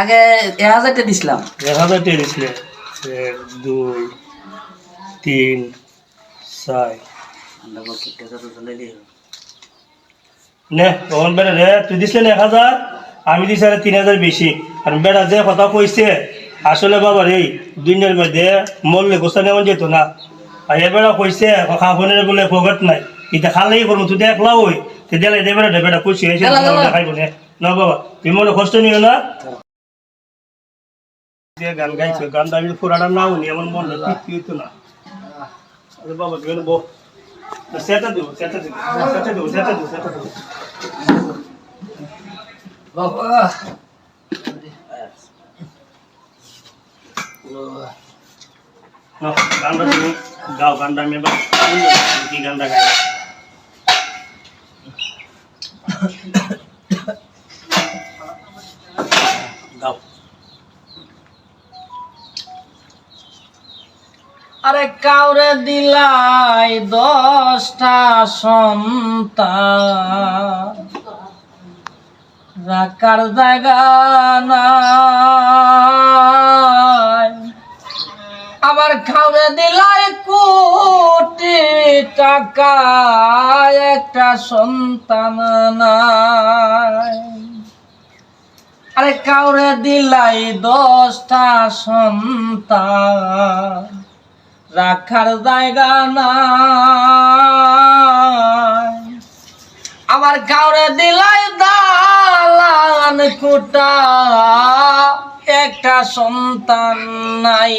আগে এক হাজারটা দিছিলাম। এক হাজার টাকা দিছিলে? এক দুই তিন ছয় নে তখন বেড়া রে তুই দিছিলেন এক হাজার? আমি দিছি আর তিন হাজার বেশি। আর বেড়া যে কথা কইছে আসলে বাবা রে দুনিয়ার মধ্যে মরলে গোসা নেওয়া যেত না। আর এ বেড়া কইছে খাফনের বলে পকেট নাই। এটা খালেই করব তুই একলা ওই দেলাই দে বেড়া বেড়া কইছি এসে দেলা, দেলা। দেখাইব না। না বাবা তুই মনে কষ্ট নিও না? যে গান গাইছো গানটা আমি পুরাটা না উনি এমন মন কি হইতো না। আরে বাবা তুই বল সেটা দেবো সেটা দেবো সেটা দেবো সেটা দেবো সেটা দেবো। বাবা। গানটা তুমি গাও গানটা আমি এবার কি গানটা গাই গাও। আরে কাউরে দিলাই দশটা সন্তান। রাখার জায়গা আবার খাওয়ারে দিলাই কোটি টাকা একটা সন্তান আরে কাউরে দিলাই দশটা সন্তান। রাখার জায়গা নাই। আবার কাউরে দিলাই দালান কোটা একটা সন্তান নাই।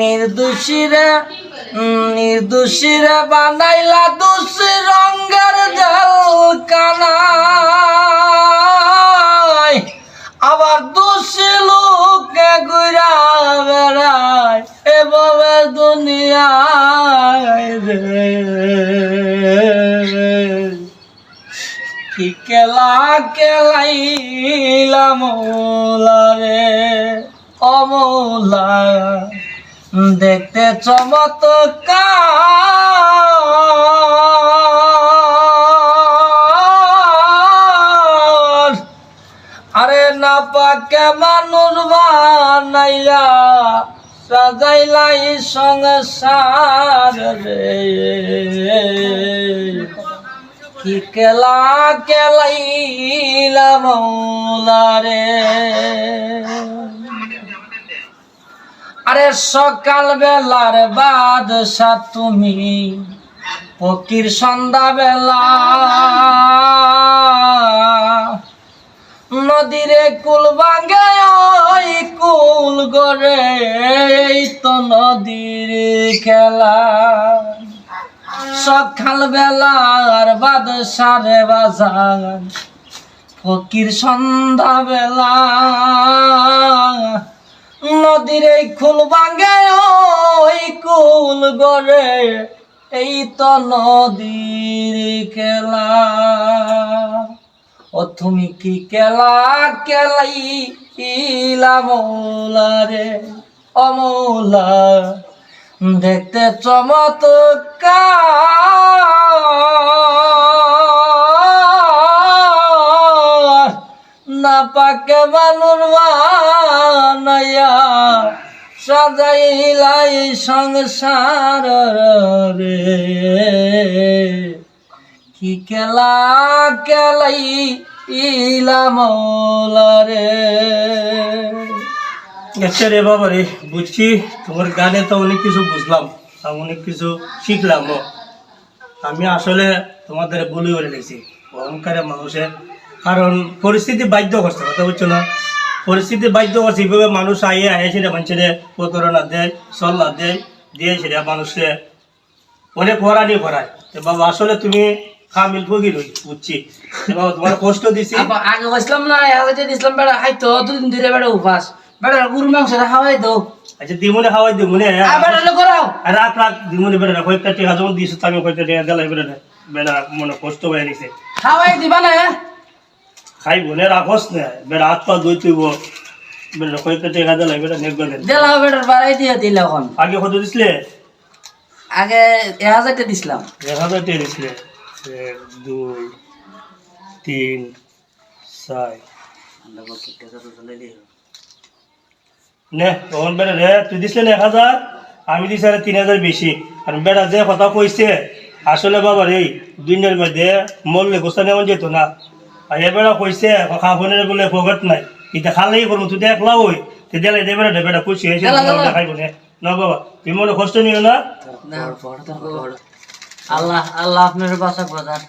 নির্দোষীরে নির্দোষীরে বানাইলা দোষী রঙের জল কানাই আবার দোষী কেলা কেলাইলা মৌলা রে? অমৌলা দেখতে চমৎকার। আরে না পাকে মানুষ বানাইয়া সাজাইলা এই সংসার রে। কি কেলা কেলাইলা মৌলা রে। আরে সকাল বেলার বাদশা তুমি, ফকির সন্ধ্যা বেলা নদীরে কুল ভাঙে ওই কুল গড়ে তো নদীর খেলা। সকাল বেলার বাদশারে বাজার, ফকির সন্ধ্যা বেলা নদীর এই কুল ভাঙে, ওই কুল গড়ে, এই তো নদীর খেলা। ও তুমি কি কেলা কেলাই ইলা রে অমৌলা দেখতে চমৎকার। না পাকে মানুষ বানাইয়া সাজাইলাই সংসার রে। কি কেলা কেলাই ইলা মৌলা রে। আচ্ছা রে বাবা রে, বুঝছি তোমার গানে তো অনেক কিছু বুঝলাম, আর অনেক কিছু শিখলাম। আমি আসলে তোমাদের বলি করে লিখছি অহংকারে মানুষের। কারণ পরিস্থিতি বাধ্য করছে, কথা বুঝছ না? পরিস্থিতি বাধ্য করছে, এইভাবে মানুষ আইয়ে আইয়ে সেটা মানুষের প্রতারণা দেয় সল্লা দেয়, দিয়ে সেটা মানুষকে অনেক হরানি করায়। তো বাবা, আসলে তুমি কামিল ফকির হই বুঝছি। বাবা তোমার কষ্ট দিছি। আগে বসলাম না আগে দিছিলাম বেড়া খাইতো দুদিন ধরে বেড়া উপাস বেড়া গুরু মাংস খাওয়াই দো আচ্ছা দিমুনে খাওয়াই দিমুনে আর বেড়া লোক করাও রাত রাত দিমুনে বেড়ে কয়েকটা টিকা যখন দিয়েছে আমি কয়েকটা টিকা দিলাই বেড়ে বেড়া মনে কষ্ট হয়ে গেছে খাওয়াই দিবা না খাইব নে রাখস না। বেড়া হাত পা ধুই তুইব বেড়ে কয়েকটা টিকা দিলাই বেড়ে নেক বেড়ে দিলাও বেড়ার বাড়াই দিয়ে দিল এখন। আগে কত দিছিলে? আগে এক হাজারটা দিছিলাম। এক টিকা দিছিলে। এক দুই তিন নে তখন বেড়া রে তুই এক হাজার আমি দিছি আর তিন হাজার বেশি। আর বেড়া যে কথা কইছে আসলে বাবার এই দুনিয়ার মধ্যে মরলে গোসা নেওয়া যেত না। আর এ বেড়া কইছে খাফনের বলে পকেট নাই। এটা খালেই করব তুই দেখলা ওই? তুই দেখলে দে বেড়া দে বেড়া কইছি হয়েছে দেলা, দেলা। দেখাইব না। বাবা তুই মনে কষ্ট নিও না। না। আল্লাহ আল্লাহ আপনার বাসা বাজার।